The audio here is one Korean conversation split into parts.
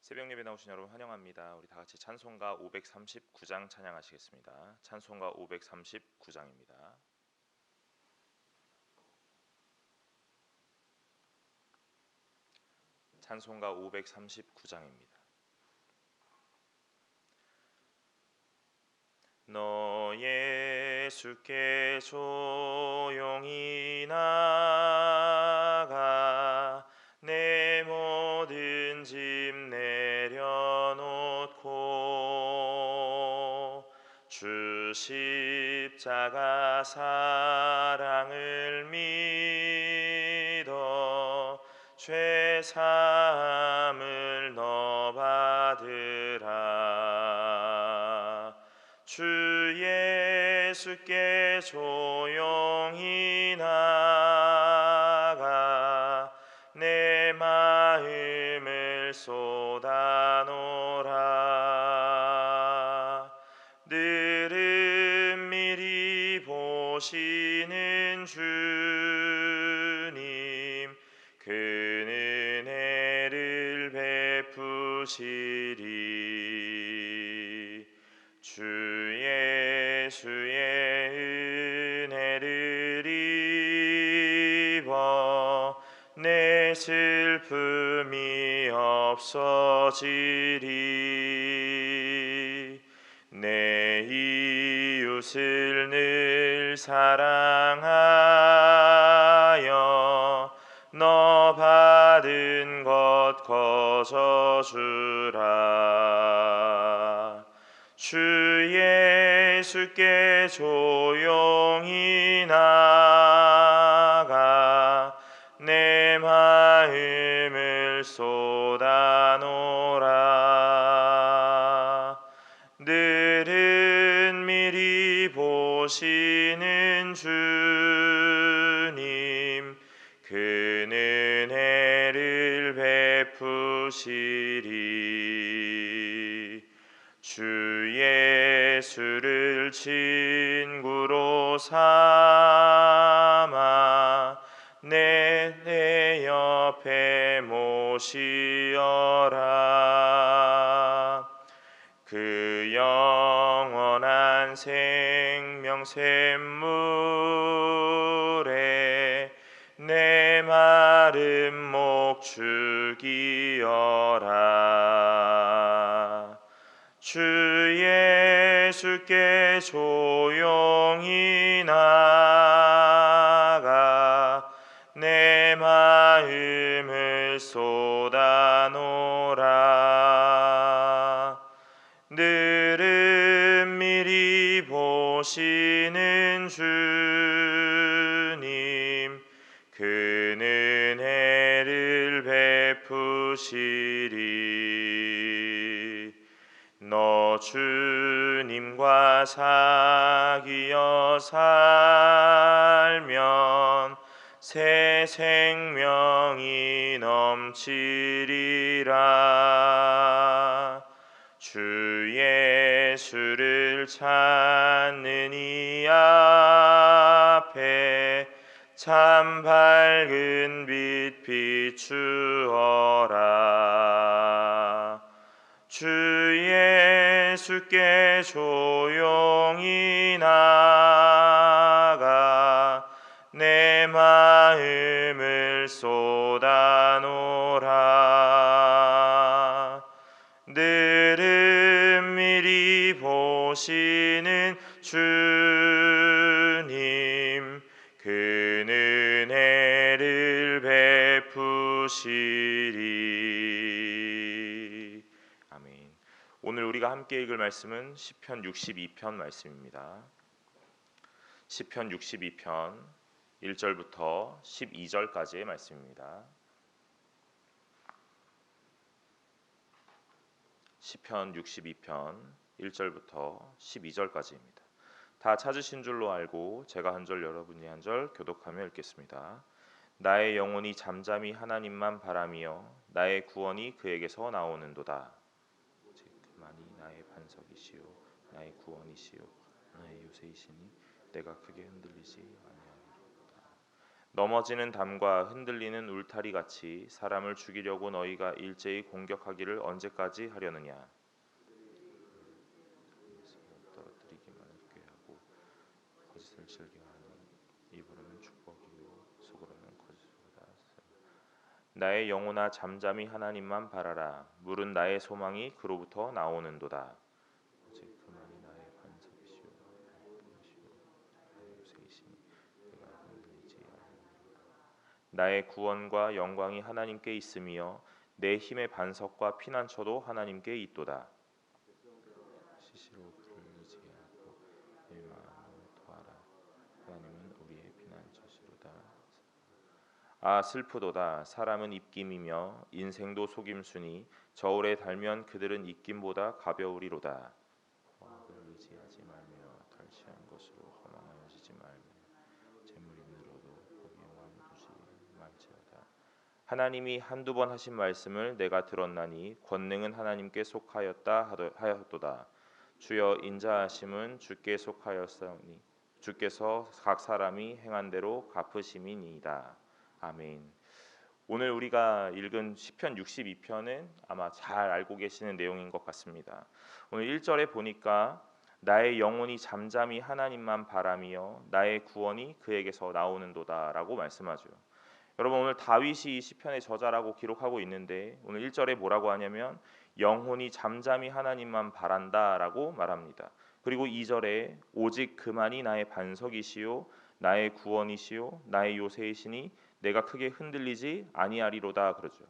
새벽 예배 나오신 여러분 환영합니다. 우리 다 같이 찬송가 539장 찬양하시겠습니다. 찬송가 539장입니다. 찬송가 539장입니다. 너 예수께 조용히 나가 내 모든 짐 내려놓고 주 십자가 사랑을 믿어 죄 사함을 주 예수께 조용히 나가 내 마음 내 슬픔이 없어지리. 내 이웃을 늘 사랑하여 너 받은 것 거저 주라. 주 예수께 조용히 나 쏟아놓라. 늘은 미리 보시는 주님 그 은혜를 베푸시리. 주 예수를 친구로 삼 모시어라. 그 영원한 생명 샘물에 내 마른 목 죽이어라. 주 예수께 조용히 보시는 주님 그 은혜를 베푸시리. 너 주님과 사귀어 살면 새 생명이 넘치리 예수께 조용히 나가 내 마음을 쏟아놓라. 늘은 미리 보시는 주님 그 은혜를 베푸시 우리가 함께 읽을 말씀은 시편 62편 말씀입니다. 시편 62편 1절부터 12절까지의 말씀입니다. 시편 62편 1절부터 12절까지입니다. 다 찾으신 줄로 알고 제가 한 절 여러분이 한 절 교독하며 읽겠습니다. 나의 영혼이 잠잠히 하나님만 바라며 나의 구원이 그에게서 나오는도다. 반석이시요 나의 구원이시요 나의 요새이시니 내가 크게 흔들리지 아니하리로다. 넘어지는 담과 흔들리는 울타리 같이 사람을 죽이려고 너희가 일제히 공격하기를 언제까지 하려느냐? 떨어뜨리기만을 꾀하고 거짓을 즐겨 하니 입으로는 축복이요. 속으로는 거짓보다. 나의 영혼아 잠잠히 하나님만 바라라. 물은 나의 소망이 그로부터 나오는도다 오직 그만이 나의 반석이시오 보이시오 나의 요새이시니 내가 흔들리지 아니하리로다 나의 구원과 영광이 하나님께 있으며 내 힘의 반석과 피난처도 하나님께 있도다. 아 슬프도다. 사람은 입김이며 인생도 속임수니 저울에 달면 그들은 입김보다 가벼우리로다 화학을 의지하지 말며 탈취한 것으로 허망하여지지 말며 재물이 늘어도 거기에 마음을 두지 말지어다 하나님이 한두 번 하신 말씀을 내가 들었나니 권능은 하나님께 속하였다 하였도다 주여 인자하심은 주께 속하였사오니 주께서 각 사람이 행한 대로 갚으심이니이다. 아멘. 오늘 우리가 읽은 시편 62편은 아마 잘 알고 계시는 내용인 것 같습니다. 오늘 1절에 보니까 나의 영혼이 잠잠히 하나님만 바라며 나의 구원이 그에게서 나오는도다라고 말씀하죠. 여러분 오늘 다윗이 이 시편의 저자라고 기록하고 있는데 오늘 1절에 뭐라고 하냐면 영혼이 잠잠히 하나님만 바란다라고 말합니다. 그리고 2절에 오직 그만이 나의 반석이시요 나의 구원이시요 나의 요새이시니 내가 크게 흔들리지 아니하리로다 그러죠.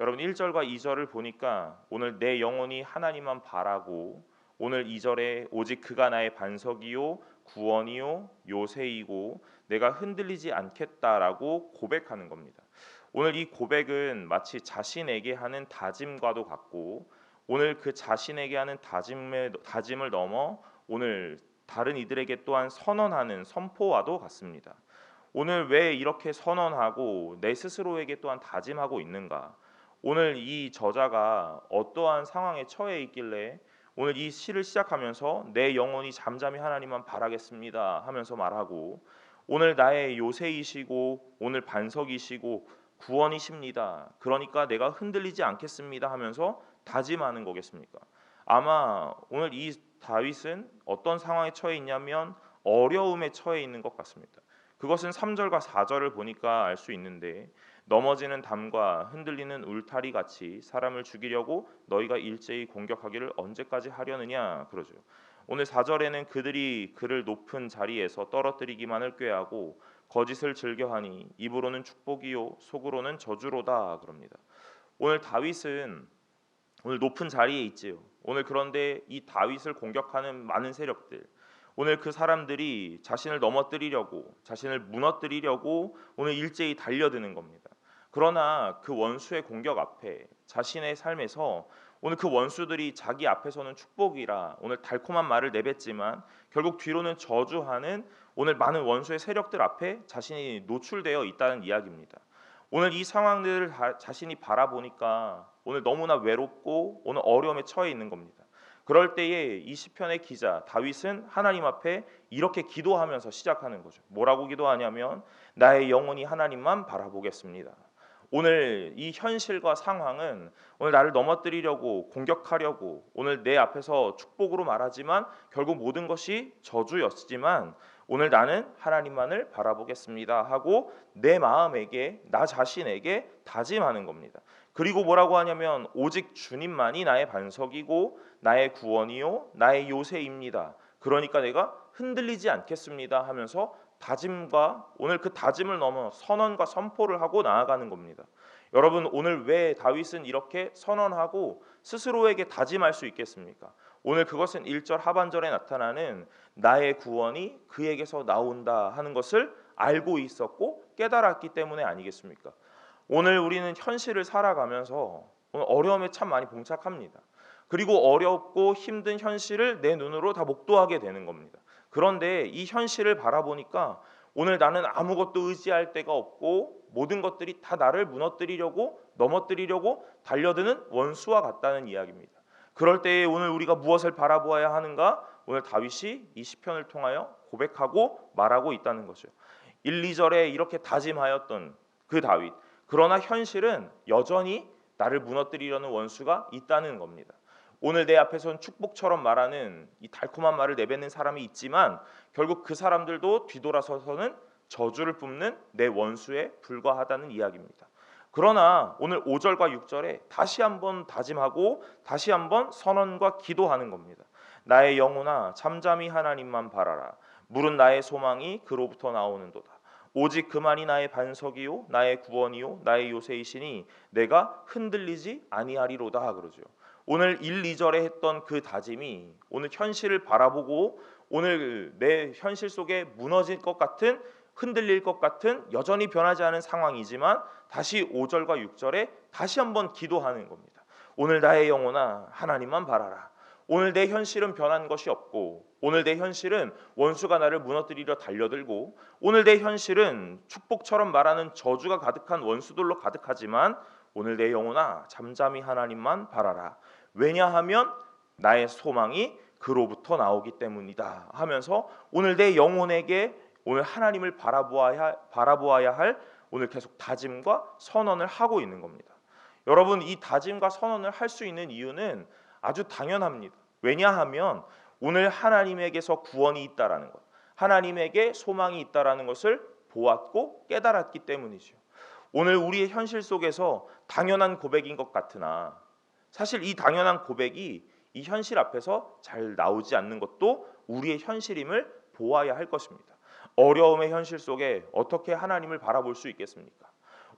여러분 1절과 2절을 보니까 오늘 내 영혼이 하나님만 바라고 오늘 2절에 오직 그가 나의 반석이요 구원이요 요새이고 내가 흔들리지 않겠다라고 고백하는 겁니다. 오늘 이 고백은 마치 자신에게 하는 다짐과도 같고 오늘 그 자신에게 하는 다짐을 다짐을 넘어 오늘 다른 이들에게 또한 선언하는 선포와도 같습니다. 오늘 왜 이렇게 선언하고 내 스스로에게 또한 다짐하고 있는가? 오늘 이 저자가 어떠한 상황에 처해 있길래 오늘 이 시를 시작하면서 내 영혼이 잠잠히 하나님만 바라겠습니다 하면서 말하고 오늘 나의 요새이시고 오늘 반석이시고 구원이십니다. 그러니까 내가 흔들리지 않겠습니다 하면서 다짐하는 거겠습니까? 아마 오늘 이 다윗은 어떤 상황에 처해 있냐면 어려움에 처해 있는 것 같습니다. 그것은 3절과 4절을 보니까 알 수 있는데 넘어지는 담과 흔들리는 울타리 같이 사람을 죽이려고 너희가 일제히 공격하기를 언제까지 하려느냐 그러죠. 오늘 4절에는 그들이 그를 높은 자리에서 떨어뜨리기만을 꾀하고 거짓을 즐겨하니 입으로는 축복이요 속으로는 저주로다 그럽니다. 오늘 다윗은 오늘 높은 자리에 있지요. 오늘 그런데 이 다윗을 공격하는 많은 세력들 오늘 그 사람들이 자신을 넘어뜨리려고 자신을 무너뜨리려고 오늘 일제히 달려드는 겁니다. 그러나 그 원수의 공격 앞에 자신의 삶에서 오늘 그 원수들이 자기 앞에서는 축복이라 오늘 달콤한 말을 내뱉지만 결국 뒤로는 저주하는 오늘 많은 원수의 세력들 앞에 자신이 노출되어 있다는 이야기입니다. 오늘 이 상황들을 다- 자신이 바라보니까 오늘 너무나 외롭고 오늘 어려움에 처해 있는 겁니다. 그럴 때에 이 시편의 기자 다윗은 하나님 앞에 이렇게 기도하면서 시작하는 거죠. 뭐라고 기도하냐면 나의 영혼이 하나님만 바라보겠습니다. 오늘 이 현실과 상황은 오늘 나를 넘어뜨리려고 공격하려고 오늘 내 앞에서 축복으로 말하지만 결국 모든 것이 저주였지만 오늘 나는 하나님만을 바라보겠습니다 하고 내 마음에게 나 자신에게 다짐하는 겁니다. 그리고 뭐라고 하냐면 오직 주님만이 나의 반석이고 나의 구원이요 나의 요새입니다. 그러니까 내가 흔들리지 않겠습니다 하면서 다짐과 오늘 그 다짐을 넘어 선언과 선포를 하고 나아가는 겁니다. 여러분 오늘 왜 다윗은 이렇게 선언하고 스스로에게 다짐할 수 있겠습니까? 오늘 그것은 1절 하반절에 나타나는 나의 구원이 그에게서 나온다 하는 것을 알고 있었고 깨달았기 때문에 아니겠습니까? 오늘 우리는 현실을 살아가면서 오늘 어려움에 참 많이 봉착합니다. 그리고 어렵고 힘든 현실을 내 눈으로 다 목도하게 되는 겁니다. 그런데 이 현실을 바라보니까 오늘 나는 아무것도 의지할 데가 없고 모든 것들이 다 나를 무너뜨리려고 넘어뜨리려고 달려드는 원수와 같다는 이야기입니다. 그럴 때에 오늘 우리가 무엇을 바라보아야 하는가? 오늘 다윗이 이 시편을 통하여 고백하고 말하고 있다는 거죠. 1, 2절에 이렇게 다짐하였던 그 다윗. 그러나 현실은 여전히 나를 무너뜨리려는 원수가 있다는 겁니다. 오늘 내 앞에선 축복처럼 말하는 이 달콤한 말을 내뱉는 사람이 있지만 결국 그 사람들도 뒤돌아서서는 저주를 뿜는 내 원수에 불과하다는 이야기입니다. 그러나 오늘 5절과 6절에 다시 한번 다짐하고 다시 한번 선언과 기도하는 겁니다. 나의 영혼아 잠잠히 하나님만 바라라. 물은 나의 소망이 그로부터 나오는도다. 오직 그만이 나의 반석이요 나의 구원이요 나의 요새이시니 내가 흔들리지 아니하리로다 그러죠. 오늘 1, 2절에 했던 그 다짐이 오늘 현실을 바라보고 오늘 내 현실 속에 무너질 것 같은 흔들릴 것 같은 여전히 변하지 않은 상황이지만 다시 5절과 6절에 다시 한번 기도하는 겁니다. 오늘 나의 영혼아 하나님만 바라라. 오늘 내 현실은 변한 것이 없고 오늘 내 현실은 원수가 나를 무너뜨리려 달려들고 오늘 내 현실은 축복처럼 말하는 저주가 가득한 원수들로 가득하지만 오늘 내 영혼아 잠잠히 하나님만 바라라. 왜냐하면 나의 소망이 그로부터 나오기 때문이다 하면서 오늘 내 영혼에게 오늘 하나님을 바라보아야 바라보아야 할 오늘 계속 다짐과 선언을 하고 있는 겁니다. 여러분 이 다짐과 선언을 할 수 있는 이유는 아주 당연합니다. 왜냐하면 오늘 하나님에게서 구원이 있다라는 것, 하나님에게 소망이 있다라는 것을 보았고 깨달았기 때문이죠. 오늘 우리의 현실 속에서 당연한 고백인 것 같으나 사실 이 당연한 고백이 이 현실 앞에서 잘 나오지 않는 것도 우리의 현실임을 보아야 할 것입니다. 어려움의 현실 속에 어떻게 하나님을 바라볼 수 있겠습니까?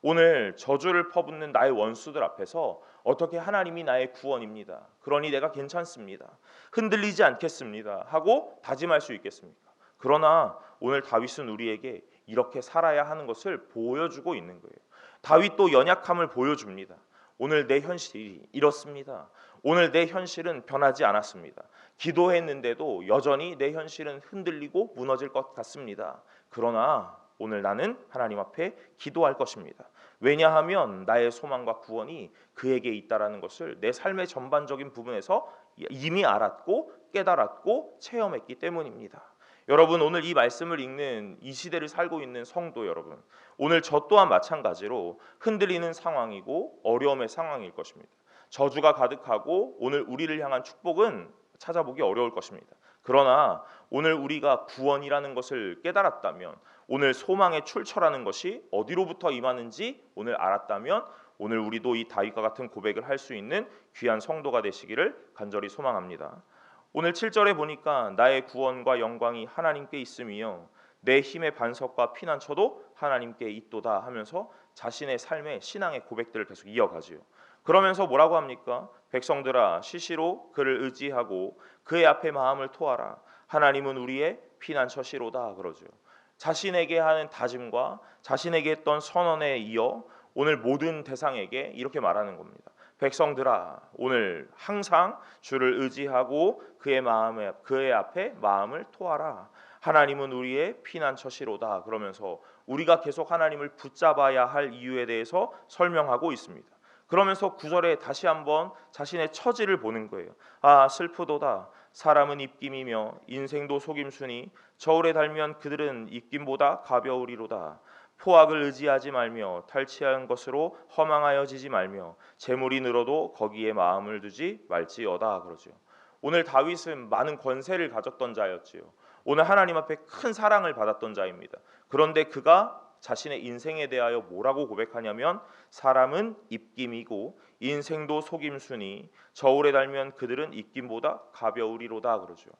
오늘 저주를 퍼붓는 나의 원수들 앞에서 어떻게 하나님이 나의 구원입니다. 그러니 내가 괜찮습니다. 흔들리지 않겠습니다. 하고 다짐할 수 있겠습니까? 그러나 오늘 다윗은 우리에게 이렇게 살아야 하는 것을 보여주고 있는 거예요. 다윗도 연약함을 보여줍니다. 오늘 내 현실이 이렇습니다. 오늘 내 현실은 변하지 않았습니다. 기도했는데도 여전히 내 현실은 흔들리고 무너질 것 같습니다. 그러나 오늘 나는 하나님 앞에 기도할 것입니다. 왜냐하면 나의 소망과 구원이 그에게 있다라는 것을 내 삶의 전반적인 부분에서 이미 알았고 깨달았고 체험했기 때문입니다. 여러분 오늘 이 말씀을 읽는 이 시대를 살고 있는 성도 여러분 오늘 저 또한 마찬가지로 흔들리는 상황이고 어려움의 상황일 것입니다. 저주가 가득하고 오늘 우리를 향한 축복은 찾아보기 어려울 것입니다. 그러나 오늘 우리가 구원이라는 것을 깨달았다면 오늘 소망의 출처라는 것이 어디로부터 임하는지 오늘 알았다면 오늘 우리도 이 다윗과 같은 고백을 할 수 있는 귀한 성도가 되시기를 간절히 소망합니다. 오늘 7절에 보니까 나의 구원과 영광이 하나님께 있음이요 내 힘의 반석과 피난처도 하나님께 있도다 하면서 자신의 삶의 신앙의 고백들을 계속 이어가지요. 그러면서 뭐라고 합니까? 백성들아 시시로 그를 의지하고 그의 앞에 마음을 토하라. 하나님은 우리의 피난처시로다 그러죠. 자신에게 하는 다짐과 자신에게 했던 선언에 이어 오늘 모든 대상에게 이렇게 말하는 겁니다. 백성들아 오늘 항상 주를 의지하고 그의 마음에 그의 앞에 마음을 토하라. 하나님은 우리의 피난처시로다. 그러면서 우리가 계속 하나님을 붙잡아야 할 이유에 대해서 설명하고 있습니다. 그러면서 구절에 다시 한번 자신의 처지를 보는 거예요. 아 슬프도다. 사람은 입김이며 인생도 속임수니 저울에 달면 그들은 입김보다 가벼우리로다. 포악을 의지하지 말며 탈취한 것으로 허망하여지지 말며 재물이 늘어도 거기에 마음을 두지 말지어다 그러죠. 오늘 다윗은 많은 권세를 가졌던 자였지요. 오늘 하나님 앞에 큰 사랑을 받았던 자입니다. 그런데 그가 자신의 인생에 대하여 뭐라고 고백하냐면 사람은 입김이고 인생도 속임수니 저울에 달면 그들은 입김보다 가벼우리로다 그러죠.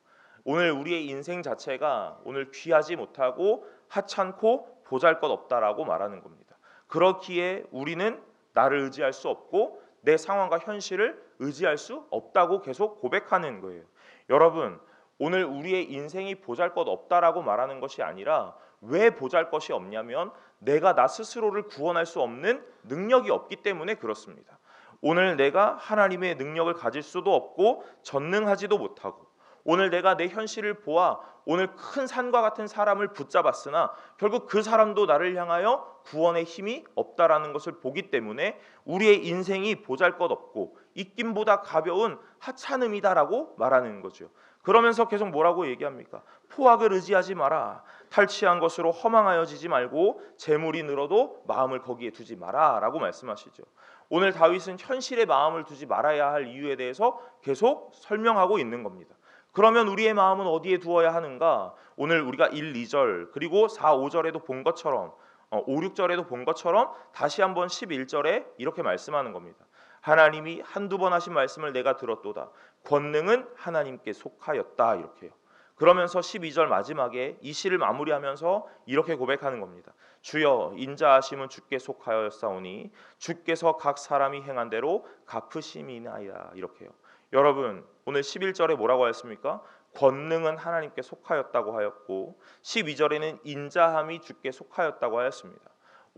오늘 우리의 인생 자체가 오늘 귀하지 못하고 하찮고 보잘것없다라고 말하는 겁니다. 그렇기에 우리는 나를 의지할 수 없고 내 상황과 현실을 의지할 수 없다고 계속 고백하는 거예요. 여러분, 오늘 우리의 인생이 보잘것없다라고 말하는 것이 아니라 왜 보잘것이 없냐면 내가 나 스스로를 구원할 수 없는 능력이 없기 때문에 그렇습니다. 오늘 내가 하나님의 능력을 가질 수도 없고 전능하지도 못하고 오늘 내가 내 현실을 보아 오늘 큰 산과 같은 사람을 붙잡았으나 결국 그 사람도 나를 향하여 구원의 힘이 없다라는 것을 보기 때문에 우리의 인생이 보잘것없고 입김보다 가벼운 하찮음이다라고 말하는 거죠. 그러면서 계속 뭐라고 얘기합니까? 포악을 의지하지 마라. 탈취한 것으로 허망하여지지 말고 재물이 늘어도 마음을 거기에 두지 마라라고 말씀하시죠. 오늘 다윗은 현실에 마음을 두지 말아야 할 이유에 대해서 계속 설명하고 있는 겁니다. 그러면 우리의 마음은 어디에 두어야 하는가? 오늘 우리가 1, 2절 그리고 4, 5절에도 본 것처럼 어, 5, 6절에도 본 것처럼 다시 한번 11절에 이렇게 말씀하는 겁니다. 하나님이 한두 번 하신 말씀을 내가 들었도다. 권능은 하나님께 속하였다 이렇게요. 그러면서 12절 마지막에 이 시를 마무리하면서 이렇게 고백하는 겁니다. 주여 인자하심은 주께 속하였사오니 주께서 각 사람이 행한 대로 갚으심이나이다 이렇게요. 여러분 오늘 11절에 뭐라고 하였습니까? 권능은 하나님께 속하였다고 하였고 12절에는 인자함이 주께 속하였다고 하였습니다.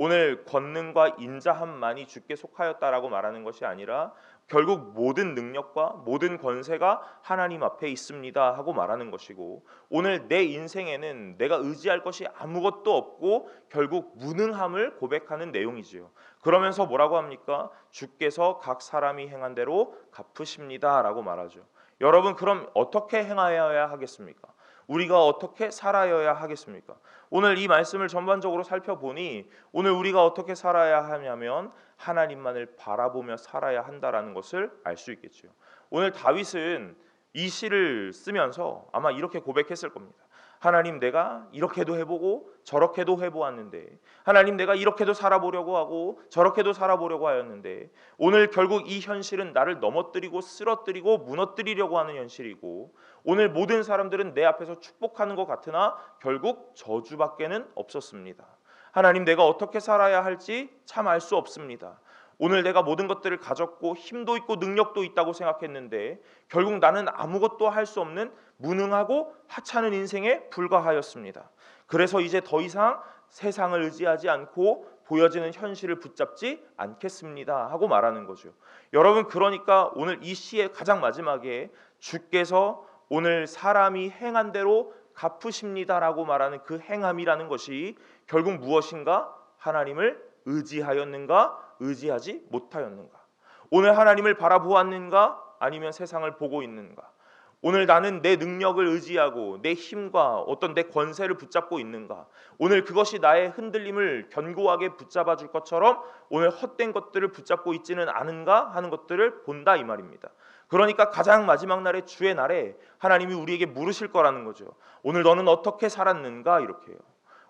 오늘 권능과 인자함만이 주께 속하였다라고 말하는 것이 아니라 결국 모든 능력과 모든 권세가 하나님 앞에 있습니다 하고 말하는 것이고 오늘 내 인생에는 내가 의지할 것이 아무것도 없고 결국 무능함을 고백하는 내용이지요. 그러면서 뭐라고 합니까? 주께서 각 사람이 행한 대로 갚으십니다라고 말하죠. 여러분 그럼 어떻게 행하여야 하겠습니까? 우리가 어떻게 살아야 하겠습니까? 오늘 이 말씀을 전반적으로 살펴보니 오늘 우리가 어떻게 살아야 하냐면 하나님만을 바라보며 살아야 한다라는 것을 알 수 있겠죠. 오늘 다윗은 이 시를 쓰면서 아마 이렇게 고백했을 겁니다. 하나님 내가 이렇게도 해보고 저렇게도 해보았는데 하나님 내가 이렇게도 살아보려고 하고 저렇게도 살아보려고 하였는데 오늘 결국 이 현실은 나를 넘어뜨리고 쓰러뜨리고 무너뜨리려고 하는 현실이고 오늘 모든 사람들은 내 앞에서 축복하는 것 같으나 결국 저주밖에는 없었습니다. 하나님 내가 어떻게 살아야 할지 참 알 수 없습니다. 오늘 내가 모든 것들을 가졌고 힘도 있고 능력도 있다고 생각했는데 결국 나는 아무것도 할 수 없는 무능하고 하찮은 인생에 불과하였습니다. 그래서 이제 더 이상 세상을 의지하지 않고 보여지는 현실을 붙잡지 않겠습니다 하고 말하는 거죠. 여러분 그러니까 오늘 이 시의 가장 마지막에 주께서 오늘 사람이 행한 대로 갚으십니다라고 말하는 그 행함이라는 것이 결국 무엇인가? 하나님을 의지하였는가? 의지하지 못하였는가? 오늘 하나님을 바라보았는가? 아니면 세상을 보고 있는가? 오늘 나는 내 능력을 의지하고 내 힘과 어떤 내 권세를 붙잡고 있는가? 오늘 그것이 나의 흔들림을 견고하게 붙잡아 줄 것처럼 오늘 헛된 것들을 붙잡고 있지는 않은가 하는 것들을 본다 이 말입니다. 그러니까 가장 마지막 날의 주의 날에 하나님이 우리에게 물으실 거라는 거죠. 오늘 너는 어떻게 살았는가 이렇게요.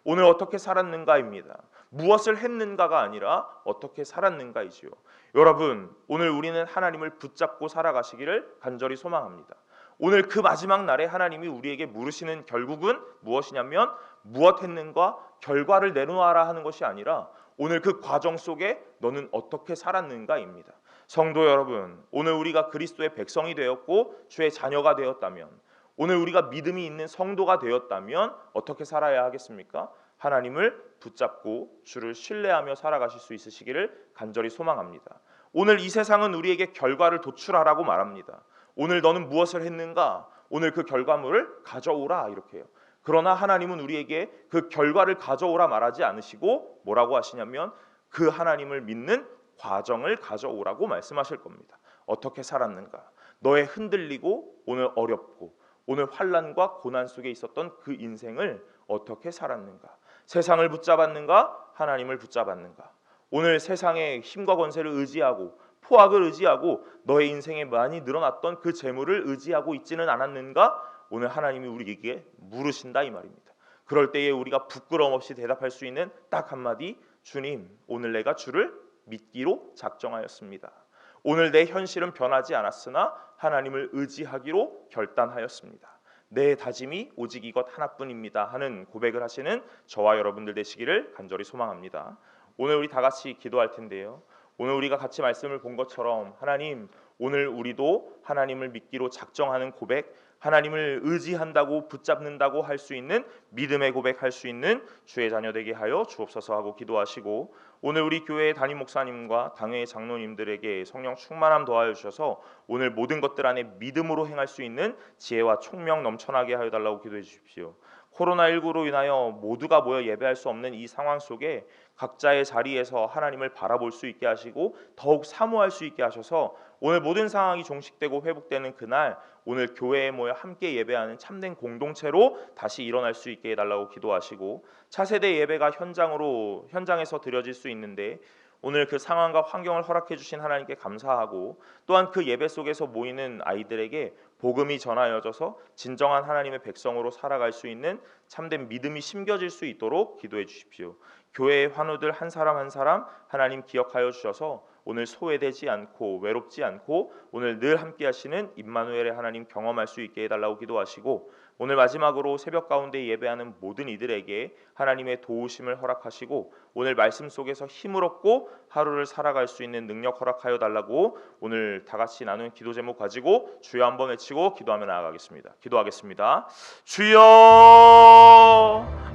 오늘 어떻게 살았는가입니다. 무엇을 했는가가 아니라 어떻게 살았는가이지요. 여러분, 오늘 우리는 하나님을 붙잡고 살아가시기를 간절히 소망합니다. 오늘 그 마지막 날에 하나님이 우리에게 물으시는 결국은 무엇이냐면 무엇 했는가 결과를 내놓아라 하는 것이 아니라 오늘 그 과정 속에 너는 어떻게 살았는가입니다. 성도 여러분, 오늘 우리가 그리스도의 백성이 되었고 주의 자녀가 되었다면 오늘 우리가 믿음이 있는 성도가 되었다면 어떻게 살아야 하겠습니까? 하나님을 붙잡고 주를 신뢰하며 살아가실 수 있으시기를 간절히 소망합니다. 오늘 이 세상은 우리에게 결과를 도출하라고 말합니다. 오늘 너는 무엇을 했는가? 오늘 그 결과물을 가져오라 이렇게요. 그러나 하나님은 우리에게 그 결과를 가져오라 말하지 않으시고 뭐라고 하시냐면 그 하나님을 믿는 과정을 가져오라고 말씀하실 겁니다. 어떻게 살았는가? 너의 흔들리고 오늘 어렵고 오늘 환란과 고난 속에 있었던 그 인생을 어떻게 살았는가? 세상을 붙잡았는가? 하나님을 붙잡았는가? 오늘 세상의 힘과 권세를 의지하고 포악을 의지하고 너의 인생에 많이 늘어났던 그 재물을 의지하고 있지는 않았는가? 오늘 하나님이 우리에게 물으신다 이 말입니다. 그럴 때에 우리가 부끄러움 없이 대답할 수 있는 딱 한마디 주님 오늘 내가 주를 믿기로 작정하였습니다. 오늘 내 현실은 변하지 않았으나 하나님을 의지하기로 결단하였습니다. 내 다짐이 오직 이것 하나뿐입니다 하는 고백을 하시는 저와 여러분들 되시기를 간절히 소망합니다. 오늘 우리 다 같이 기도할 텐데요. 오늘 우리가 같이 말씀을 본 것처럼 하나님 오늘 우리도 하나님을 믿기로 작정하는 고백 하나님을 의지한다고 붙잡는다고 할 수 있는 믿음의 고백할 수 있는 주의 자녀 되게 하여 주옵소서 하고 기도하시고 오늘 우리 교회 담임 목사님과 당회 장로님들에게 성령 충만함 더하여 주셔서 오늘 모든 것들 안에 믿음으로 행할 수 있는 지혜와 총명 넘쳐나게 하여 달라고 기도해 주십시오. 코로나19로 인하여 모두가 모여 예배할 수 없는 이 상황 속에 각자의 자리에서 하나님을 바라볼 수 있게 하시고 더욱 사모할 수 있게 하셔서 오늘 모든 상황이 종식되고 회복되는 그날 오늘 교회에 모여 함께 예배하는 참된 공동체로 다시 일어날 수 있게 해달라고 기도하시고 차세대 예배가 현장으로 현장에서 드려질 수 있는데 오늘 그 상황과 환경을 허락해 주신 하나님께 감사하고 또한 그 예배 속에서 모이는 아이들에게 복음이 전하여져서 진정한 하나님의 백성으로 살아갈 수 있는 참된 믿음이 심겨질 수 있도록 기도해 주십시오. 교회의 환우들 한 사람 한 사람 하나님 기억하여 주셔서 오늘 소외되지 않고 외롭지 않고 오늘 늘 함께 하시는 임마누엘의 하나님 경험할 수 있게 해달라고 기도하시고 오늘 마지막으로 새벽 가운데 예배하는 모든 이들에게 하나님의 도우심을 허락하시고 오늘 말씀 속에서 힘을 얻고 하루를 살아갈 수 있는 능력 허락하여 달라고 오늘 다 같이 나눈 기도 제목 가지고 주여 한번 외치고 기도하며 나아가겠습니다. 기도하겠습니다. 주여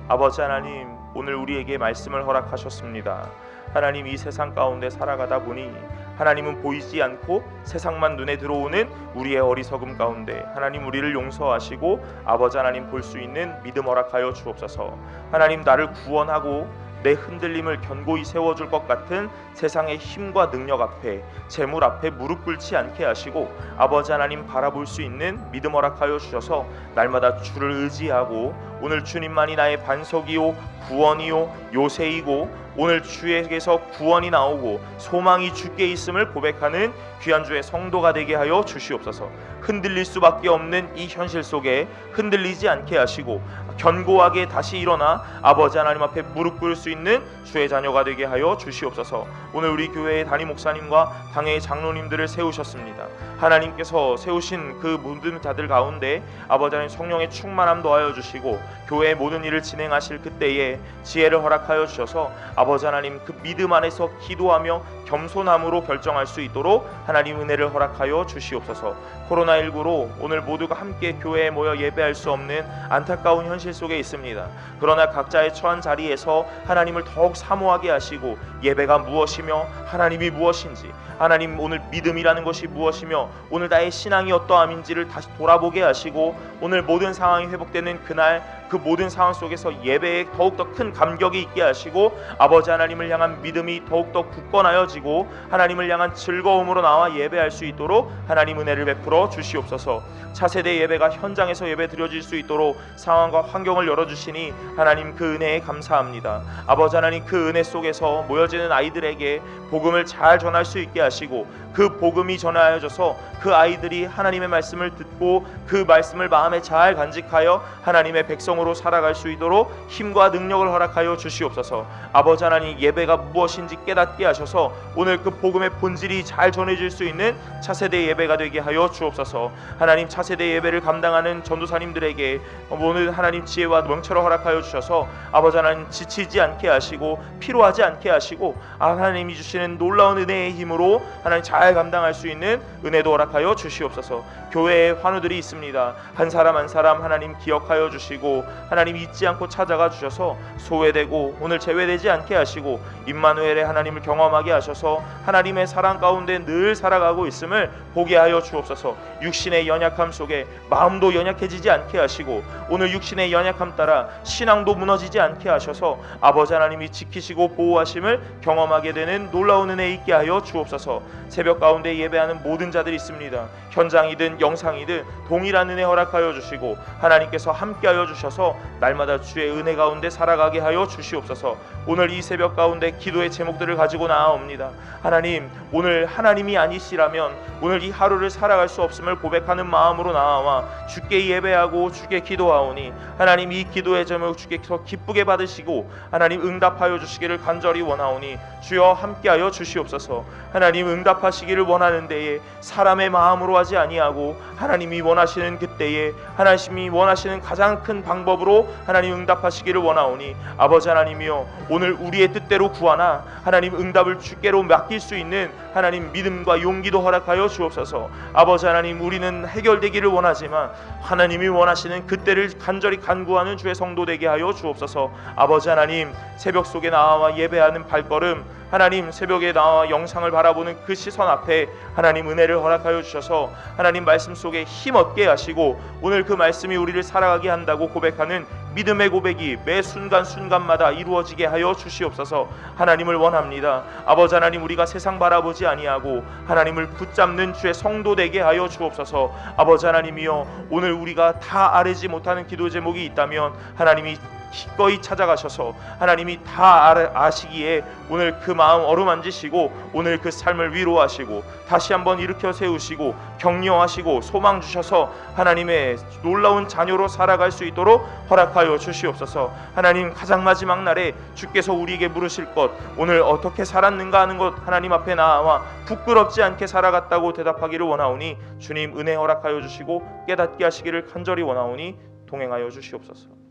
아버지 하나님 오늘 우리에게 말씀을 허락하셨습니다. 하나님 이 세상 가운데 살아가다 보니 하나님은 보이지 않고 세상만 눈에 들어오는 우리의 어리석음 가운데 하나님 우리를 용서하시고 아버지 하나님 볼 수 있는 믿음 허락하여 주옵소서. 하나님 나를 구원하고 내 흔들림을 견고히 세워줄 것 같은 세상의 힘과 능력 앞에 재물 앞에 무릎 꿇지 않게 하시고 아버지 하나님 바라볼 수 있는 믿음 허락하여 주셔서 날마다 주를 의지하고 오늘 주님만이 나의 반석이요 구원이요 요새이고 오늘 주에게서 구원이 나오고 소망이 주께 있음을 고백하는 귀한 주의 성도가 되게 하여 주시옵소서. 흔들릴 수밖에 없는 이 현실 속에 흔들리지 않게 하시고 견고하게 다시 일어나 아버지 하나님 앞에 무릎 꿇을 수 있는 주의 자녀가 되게 하여 주시옵소서. 오늘 우리 교회의 담임 목사님과 당의 장로님들을 세우셨습니다. 하나님께서 세우신 그 모든 자들 가운데 아버지 하나님 성령의 충만함 더하여 주시고 교회의 모든 일을 진행하실 그때에 지혜를 허락하여 주셔서 아버지 하나님 그 믿음 안에서 기도하며 겸손함으로 결정할 수 있도록 하나님 은혜를 허락하여 주시옵소서. 코로나19로 오늘 모두가 함께 교회에 모여 예배할 수 없는 안타까운 현실 속에 있습니다. 그러나 각자의 처한 자리에서 하나님을 더욱 사모하게 하시고 예배가 무엇이며 하나님이 무엇인지 하나님 오늘 믿음이라는 것이 무엇이며 오늘 나의 신앙이 어떠함인지를 다시 돌아보게 하시고 오늘 모든 상황이 회복되는 그날 그 모든 상황 속에서 예배에 더욱더 큰 감격이 있게 하시고 아버지 하나님을 향한 믿음이 더욱더 굳건하여지고 하나님을 향한 즐거움으로 나와 예배할 수 있도록 하나님 은혜를 베풀어 주시옵소서. 차세대 예배가 현장에서 예배 드려질 수 있도록 상황과 환경을 열어주시니 하나님 그 은혜에 감사합니다. 아버지 하나님 그 은혜 속에서 모여지는 아이들에게 복음을 잘 전할 수 있게 하시고 그 복음이 전하여져서 그 아이들이 하나님의 말씀을 듣고 그 말씀을 마음에 잘 간직하여 하나님의 백성 으로 살아갈 수 있도록 힘과 능력을 허락하여 주시옵소서. 아버지 하나님 예배가 무엇인지 깨닫게 하셔서 오늘 그 복음의 본질이 잘 전해질 수 있는 차세대 예배가 되게 하여 주옵소서. 하나님 차세대 예배를 감당하는 전도사님들에게 오늘 하나님 지혜와 명철을 허락하여 주셔서 아버지 하나님 지치지 않게 하시고 피로하지 않게 하시고 아, 하나님이 주시는 놀라운 은혜의 힘으로 하나님 잘 감당할 수 있는 은혜도 허락하여 주시옵소서. 교회에 환우들이 있습니다. 한 사람 한 사람 하나님 기억하여 주시고 하나님 잊지 않고 찾아가 주셔서 소외되고 오늘 제외되지 않게 하시고 임마누엘의 하나님을 경험하게 하셔서 하나님의 사랑 가운데 늘 살아가고 있음을 보게 하여 주옵소서. 육신의 연약함 속에 마음도 연약해지지 않게 하시고 오늘 육신의 연약함 따라 신앙도 무너지지 않게 하셔서 아버지 하나님이 지키시고 보호하심을 경험하게 되는 놀라운 은혜 있게 하여 주옵소서. 새벽 가운데 예배하는 모든 자들이 있습니다. 현장이든 영상이든 동일한 은혜 허락하여 주시고 하나님께서 함께하여 주셔서 날마다 주의 은혜 가운데 살아가게 하여 주시옵소서. 오늘 이 새벽 가운데 기도의 제목들을 가지고 나아옵니다. 하나님, 오늘 하나님이 아니시라면 오늘 이 하루를 살아갈 수 없음을 고백하는 마음으로 나아와 주께 예배하고 주께 기도하오니 하나님 이 기도의 제목 주께서 기쁘게 받으시고 하나님 응답하여 주시기를 간절히 원하오니 주여 함께하여 주시옵소서. 하나님 응답하시기를 원하는 데에 사람의 마음으로 하지 아니하고 하나님이 원하시는 그때에 하나님이 원하시는 가장 큰 방법 으로 하나님 응답하시기를 원하오니 아버지 하나님이여 오늘 우리의 뜻대로 구하나 하나님 응답을 주께로 맡길 수 있는 하나님 믿음과 용기도 허락하여 주옵소서. 아버지 하나님 우리는 해결되기를 원하지만 하나님이 원하시는 그때를 간절히 간구하는 주의 성도 되게 하여 주옵소서. 아버지 하나님 새벽 속에 나와 예배하는 발걸음 하나님 새벽에 나와 영상을 바라보는 그 시선 앞에 하나님 은혜를 허락하여 주셔서 하나님 말씀 속에 힘 얻게 하시고 오늘 그 말씀이 우리를 살아가게 한다고 고백 하는 믿음의 고백이 매 순간 순간마다 이루어지게 하여 주시옵소서. 하나님을 원합니다. 아버지 하나님 우리가 세상 바라보지 아니하고 하나님을 붙잡는 주의 성도 되게 하여 주옵소서. 아버지 하나님이여 오늘 우리가 다 아뢰지 못하는 기도 제목이 있다면 하나님이 기꺼이 찾아가셔서 하나님이 다 알- 아시기에 오늘 그 마음 어루만지시고 오늘 그 삶을 위로하시고 다시 한번 일으켜 세우시고 격려하시고 소망 주셔서 하나님의 놀라운 자녀로 살아갈 수 있도록 허락하여 주시옵소서. 하나님 가장 마지막 날에 주께서 우리에게 물으실 것 오늘 어떻게 살았는가 하는 것 하나님 앞에 나와 부끄럽지 않게 살아갔다고 대답하기를 원하오니 주님 은혜 허락하여 주시고 깨닫게 하시기를 간절히 원하오니 동행하여 주시옵소서.